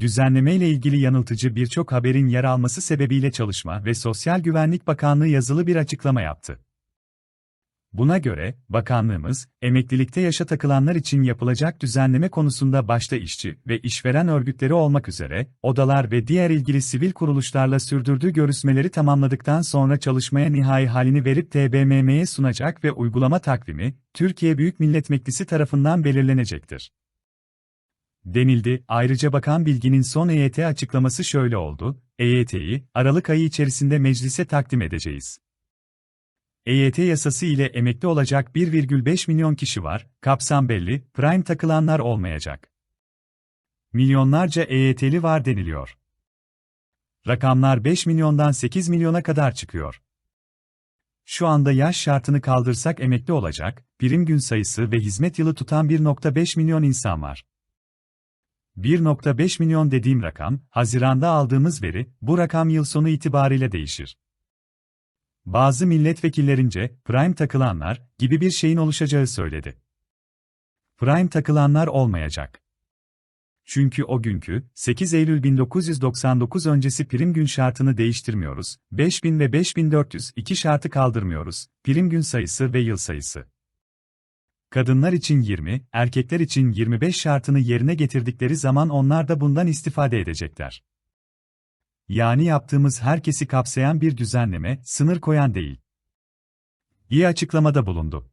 Düzenleme ile ilgili yanıltıcı birçok haberin yer alması sebebiyle Çalışma ve Sosyal Güvenlik Bakanlığı yazılı bir açıklama yaptı. Buna göre, bakanlığımız, emeklilikte yaşa takılanlar için yapılacak düzenleme konusunda başta işçi ve işveren örgütleri olmak üzere, odalar ve diğer ilgili sivil kuruluşlarla sürdürdüğü görüşmeleri tamamladıktan sonra çalışmaya nihai halini verip TBMM'ye sunacak ve uygulama takvimi, Türkiye Büyük Millet Meclisi tarafından belirlenecektir. Denildi, ayrıca Bakan Bilgin'in son EYT açıklaması şöyle oldu, EYT'yi, Aralık ayı içerisinde meclise takdim edeceğiz. EYT yasası ile emekli olacak 1,5 milyon kişi var, kapsam belli, prime takılanlar olmayacak. Milyonlarca EYT'li var deniliyor. Rakamlar 5 milyondan 8 milyona kadar çıkıyor. Şu anda yaş şartını kaldırsak emekli olacak, prim gün sayısı ve hizmet yılı tutan 1.5 milyon insan var. 1.5 milyon dediğim rakam, Haziran'da aldığımız veri, bu rakam yıl sonu itibariyle değişir. Bazı milletvekillerince, prime takılanlar gibi bir şeyin oluşacağı söyledi. Prime takılanlar olmayacak. Çünkü o günkü, 8 Eylül 1999 öncesi prim gün şartını değiştirmiyoruz, 5000 ve 5400 iki şartı kaldırmıyoruz, prim gün sayısı ve yıl sayısı. Kadınlar için 20, erkekler için 25 şartını yerine getirdikleri zaman onlar da bundan istifade edecekler. Yani yaptığımız herkesi kapsayan bir düzenleme, sınır koyan değil. İyi açıklamada bulundu.